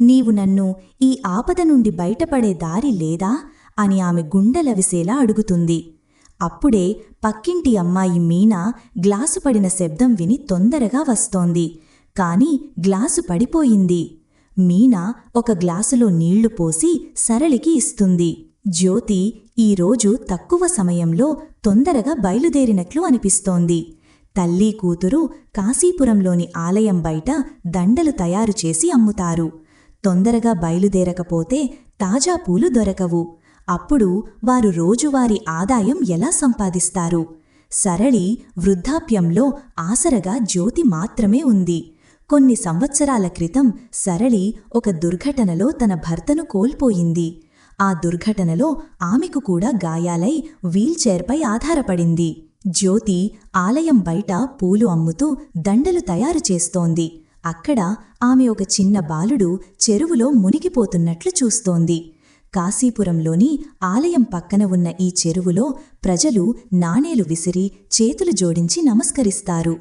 నీవు నన్ను ఈ ఆపద నుండి బయటపడే దారి లేదా? అని ఆమె గుండెలవిసేలా అడుగుతుంది. అప్పుడే పక్కింటి అమ్మాయి మీనా గ్లాసు పడిన శబ్దం విని తొందరగా వస్తోంది. కాని గ్లాసు పడిపోయింది. మీనా ఒక గ్లాసులో నీళ్ళు పోసి సరళికి ఇస్తుంది. జ్యోతి ఈరోజు తక్కువ సమయంలో తొందరగా బయలుదేరినట్లు అనిపిస్తోంది. తల్లి కూతురు కాశీపురంలోని ఆలయం బయట దండలు తయారు చేసి అమ్ముతారు. తొందరగా బయలుదేరకపోతే తాజా పూలు దొరకవు. అప్పుడు వారు రోజువారీ ఆదాయం ఎలా సంపాదిస్తారు? సరళి వృద్ధాప్యంలో ఆసరగా జ్యోతి మాత్రమే ఉంది. కొన్ని సంవత్సరాల క్రితం సరళి ఒక దుర్ఘటనలో తన భర్తను కోల్పోయింది. ఆ దుర్ఘటనలో ఆమెకు కూడా గాయాలై వీల్చైర్పై ఆధారపడింది. జ్యోతి ఆలయం బయట పూలు అమ్ముతూ దండలు తయారు చేస్తోంది. అక్కడ ఆమె ఒక చిన్న బాలుడు చెరువులో మునిగిపోతున్నట్లు చూస్తోంది. కాశీపురంలోని ఆలయం పక్కన ఉన్న ఈ చెరువులో ప్రజలు నాణేలు విసిరి చేతులు జోడించి నమస్కరిస్తారు.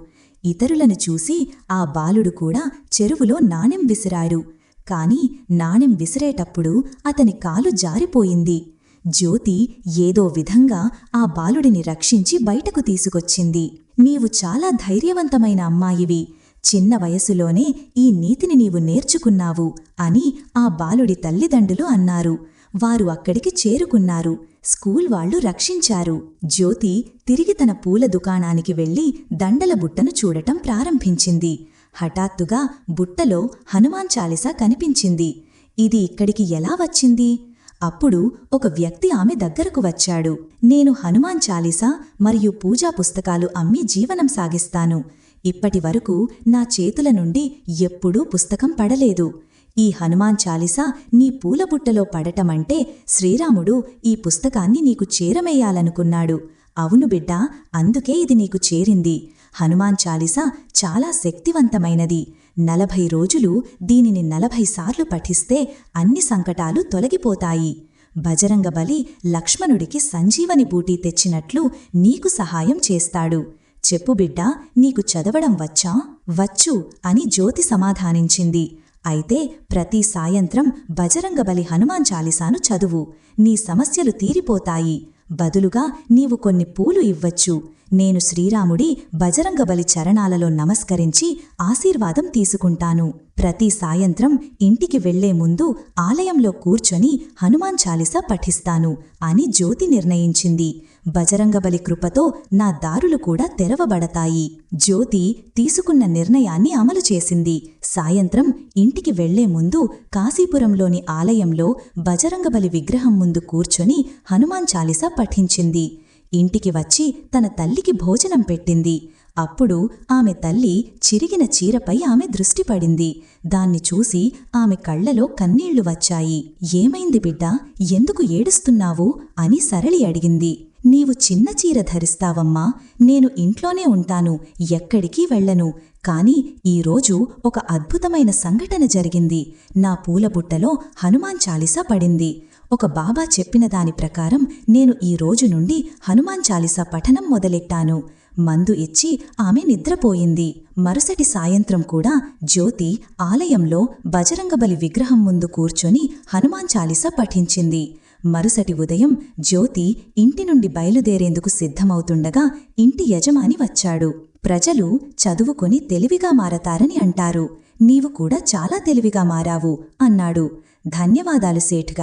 ఇతరులను చూసి ఆ బాలుడు కూడా చెరువులో నాణెం విసిరాడు. కాని నాణెం విసిరేటప్పుడు అతని కాలు జారిపోయింది. జ్యోతి ఏదో విధంగా ఆ బాలుడిని రక్షించి బయటకు తీసుకొచ్చింది. నీవు చాలా ధైర్యవంతమైన అమ్మాయివి. చిన్న వయసులోనే ఈ నీతిని నీవు నేర్చుకున్నావు అని ఆ బాలుడి తల్లిదండ్రులు అన్నారు. వారు అక్కడికి చేరుకున్నారు. స్కూల్ వాళ్ళు రక్షించారు. జ్యోతి తిరిగి తన పూల దుకాణానికి వెళ్ళి దండల బుట్టను చూడటం ప్రారంభించింది. హఠాత్తుగా బుట్టలో హనుమాన్ చాలీసా కనిపించింది. ఇది ఇక్కడికి ఎలా వచ్చింది? అప్పుడు ఒక వ్యక్తి ఆమె దగ్గరకు వచ్చాడు. నేను హనుమాన్ చాలీసా మరియు పూజా పుస్తకాలు అమ్మి జీవనం సాగిస్తాను. ఇప్పటి వరకు నా చేతుల నుండి ఎప్పుడూ పుస్తకం పడలేదు. ఈ హనుమాన్ చాలీసా నీ పూలబుట్టలో పడటమంటే శ్రీరాముడు ఈ పుస్తకాన్ని నీకు చేరమేయాలనుకున్నాడు. అవును బిడ్డా అందుకే ఇది నీకు చేరింది. హనుమాన్ చాలీసా చాలా శక్తివంతమైనది. నలభై రోజులు దీనిని నలభై సార్లు పఠిస్తే అన్ని సంకటాలు తొలగిపోతాయి. బజరంగబలి లక్ష్మణుడికి సంజీవని బూటీ తెచ్చినట్లు నీకు సహాయం చేస్తాడు. చెప్పు బిడ్డా నీకు చదవడం వచ్చా? వచ్చు అని జ్యోతి సమాధానించింది. అయితే ప్రతి సాయంత్రం బజరంగబలి హనుమాన్ చాలీసాను చదువు. నీ సమస్యలు తీరిపోతాయి. బదులుగా నీవు కొన్ని పూలు ఇవ్వచ్చు. నేను శ్రీరాముడి బజరంగబలి చరణాలలో నమస్కరించి ఆశీర్వాదం తీసుకుంటాను. ప్రతి సాయంత్రం ఇంటికి వెళ్ళే ముందు ఆలయంలో కూర్చొని హనుమాన్ చాలీసా పఠిస్తాను అని జ్యోతి నిర్ణయించింది. బజరంగబలి కృపతో నా దారులు కూడా తెరవబడతాయి. జ్యోతి తీసుకున్న నిర్ణయాన్ని అమలు చేసింది. సాయంత్రం ఇంటికి వెళ్ళే ముందు కాశీపురంలోని ఆలయంలో బజరంగబలి విగ్రహం ముందు కూర్చొని హనుమాన్ చాలీసా పఠించింది. ఇంటికి వచ్చి తన తల్లికి భోజనం పెట్టింది. అప్పుడు ఆమె తల్లి చిరిగిన చీరపై ఆమె దృష్టి పడింది. దాన్ని చూసి ఆమె కళ్ళలో కన్నీళ్ళు వచ్చాయి. ఏమైంది బిడ్డా? ఎందుకు ఏడుస్తున్నావు? అని సరళి అడిగింది. నీవు చిన్న చీర ధరిస్తావమ్మా. నేను ఇంట్లోనే ఉంటాను. ఎక్కడికి వెళ్ళను. కాని ఈరోజు ఒక అద్భుతమైన సంఘటన జరిగింది. నా పూలబుట్టలో హనుమాన్ చాలీసా పడింది. ఒక బాబా చెప్పిన దాని ప్రకారం నేను ఈ రోజు నుండి హనుమాన్ చాలీసా పఠనం మొదలెట్టాను. మందు ఇచ్చి ఆమె నిద్రపోయింది. మరుసటి సాయంత్రం కూడా జ్యోతి ఆలయంలో బజరంగబలి విగ్రహం ముందు కూర్చొని హనుమాన్ చాలీసా పఠించింది. మరుసటి ఉదయం జ్యోతి ఇంటి నుండి బయలుదేరేందుకు సిద్ధమవుతుండగా ఇంటి యజమాని వచ్చాడు. ప్రజలు చదువుకొని తెలివిగా మారతారని అంటారు. నీవు కూడా చాలా తెలివిగా మారావు అన్నాడు. ధన్యవాదాలు సేఠ్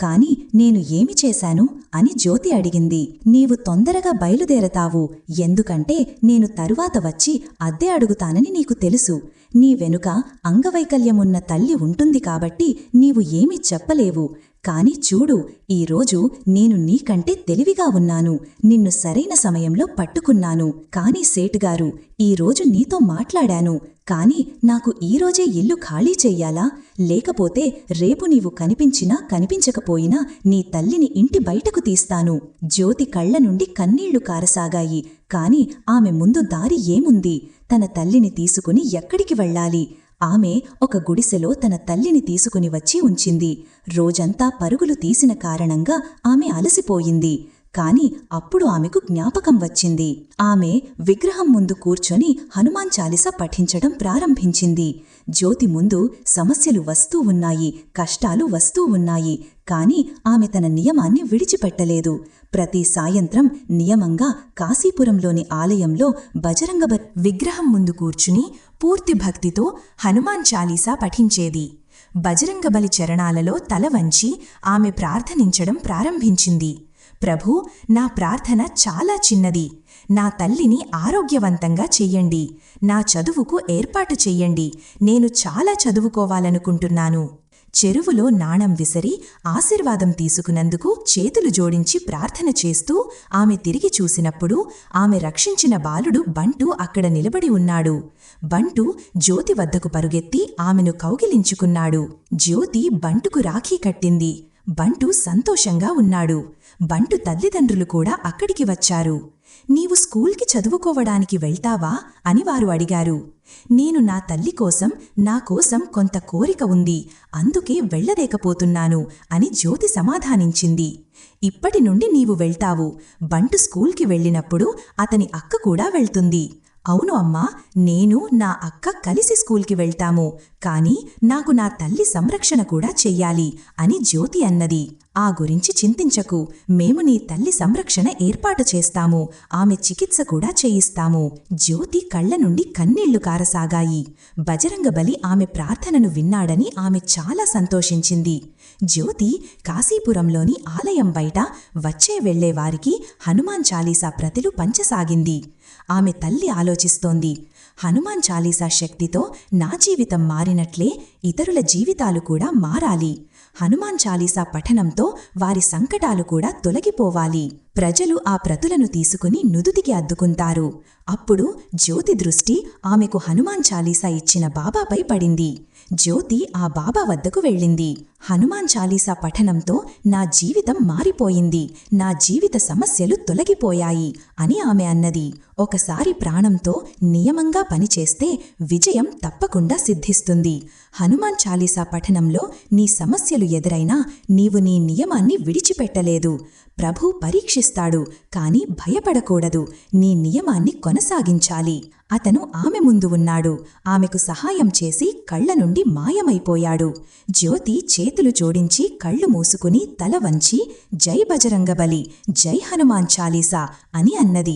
కాని నేను ఏమి చేశాను? అని జ్యోతి అడిగింది. నీవు తొందరగా బయలుదేరతావు. ఎందుకంటే నేను తరువాత వచ్చి అద్దె అడుగుతానని నీకు తెలుసు. నీ వెనుక అంగవైకల్యమున్న తల్లి ఉంటుంది కాబట్టి నీవు ఏమీ చెప్పలేవు. కాని చూడు ఈరోజు నేను నీకంటే తెలివిగా ఉన్నాను. నిన్ను సరైన సమయంలో పట్టుకున్నాను. కాని సేటుగారు ఈరోజు నీతో మాట్లాడాను. కాని నాకు ఈరోజే ఇల్లు ఖాళీ చెయ్యాలా? లేకపోతే రేపు నీవు కనిపించినా కనిపించకపోయినా నీ తల్లిని ఇంటి బయటకు తీస్తాను. జ్యోతి కళ్ళ నుండి కన్నీళ్ళు కారసాగాయి. కాని ఆమె ముందు దారి ఏముంది? తన తల్లిని తీసుకుని ఎక్కడికి వెళ్ళాలి? ఆమె ఒక గుడిసెలో తన తల్లిని తీసుకుని వచ్చి ఉంచింది. రోజంతా పరుగులు తీసిన కారణంగా ఆమె అలసిపోయింది. కాని అప్పుడు ఆమెకు జ్ఞాపకం వచ్చింది. ఆమె విగ్రహం ముందు కూర్చొని హనుమాన్ చాలిస పఠించడం ప్రారంభించింది. జ్యోతి ముందు సమస్యలు వస్తూ ఉన్నాయి కష్టాలు వస్తూ ఉన్నాయి. కాని ఆమె తన నియమాన్ని విడిచిపెట్టలేదు. ప్రతి సాయంత్రం నియమంగా కాశీపురంలోని ఆలయంలో బజరంగ విగ్రహం ముందు కూర్చుని పూర్తి భక్తితో హనుమాన్ చాలీసా పఠించేది. బజరంగబలి చరణాలలో తల వంచి ఆమె ప్రార్థనించడం ప్రారంభించింది. ప్రభు నా ప్రార్థన చాలా చిన్నది. నా తల్లిని ఆరోగ్యవంతంగా చెయ్యండి. నా చదువుకు ఏర్పాటు చెయ్యండి. నేను చాలా చదువుకోవాలనుకుంటున్నాను. చెరువులో నాణం విసరి ఆశీర్వాదం తీసుకున్నందుకు చేతులు జోడించి ప్రార్థన చేస్తూ ఆమె తిరిగి చూసినప్పుడు ఆమె రక్షించిన బాలుడు బంటు అక్కడ నిలబడి ఉన్నాడు. బంటు జ్యోతి వద్దకు పరుగెత్తి ఆమెను కౌగిలించుకున్నాడు. జ్యోతి బంటుకు రాఖీ కట్టింది. బంటు సంతోషంగా ఉన్నాడు. బంటు తల్లిదండ్రులు కూడా అక్కడికి వచ్చారు. నీవు స్కూల్కి చదువుకోవడానికి వెళ్తావా? అని వారు అడిగారు. నేను నా తల్లి కోసం నా కోసం కొంత కోరిక ఉంది. అందుకే వెళ్ళలేకపోతున్నాను అని జ్యోతి సమాధానించింది. ఇప్పటి నుండి నీవు వెళ్తావు. బంటు స్కూల్కి వెళ్ళినప్పుడు అతని అక్క కూడా వెళ్తుంది. అవును అమ్మా నేను నా అక్క కలిసి స్కూల్కి వెళ్తాము. కాని నాకు నా తల్లి సంరక్షణ కూడా చెయ్యాలి అని జ్యోతి అన్నది. ఆ గురించి చింతించకు. మేము నీ తల్లి సంరక్షణ ఏర్పాటు చేస్తాము. ఆమె చికిత్స కూడా చేయిస్తాము. జ్యోతి కళ్ళ నుండి కన్నీళ్ళు కారసాగాయి. బజరంగబలి ఆమె ప్రార్థనను విన్నాడని ఆమె చాలా సంతోషించింది. జ్యోతి కాశీపురంలోని ఆలయం బయట వచ్చే వెళ్ళేవారికి హనుమాన్ చాలీసా ప్రతిలు పంచసాగింది. ఆమె తల్లి ఆలోచిస్తోంది. హనుమాన్ చాలీసా శక్తితో నా జీవితం మారినట్లే ఇతరుల జీవితాలు కూడా మారాలి. హనుమాన్ చాలీసా పఠనంతో వారి సంకటాలు కూడా తొలగిపోవాలి. ప్రజలు ఆ ప్రతులను తీసుకుని నుదుటికి అద్దుకుంటారు. అప్పుడు జ్యోతి దృష్టి ఆమెకు హనుమాన్ చాలీసా ఇచ్చిన బాబాపై పడింది. జ్యోతి ఆ బాబా వద్దకు వెళ్ళింది. హనుమాన్ చాలీసా పఠనంతో నా జీవితం మారిపోయింది. నా జీవిత సమస్యలు తొలగిపోయాయి అని ఆమె అన్నది. ఒకసారి ప్రాణంతో నియమంగా పనిచేస్తే విజయం తప్పకుండా సిద్ధిస్తుంది. హనుమాన్ చాలీసా పఠనంలో నీ సమస్యలు ఎదురైనా నీవు నీ నియమాన్ని విడిచిపెట్టలేదు. ప్రభు పరీక్షిస్తాడు కాని భయపడకూడదు. నీ నియమాన్ని కొనసాగించాలి. అతను ఆమె ముందు ఉన్నాడు. ఆమెకు సహాయం చేసి కళ్ళ నుండి మాయమైపోయాడు. జ్యోతి చే చేతులు జోడించి కళ్ళు మూసుకుని తల వంచి జై బజరంగబలి జై హనుమాన్ చాలీసా అని అన్నది.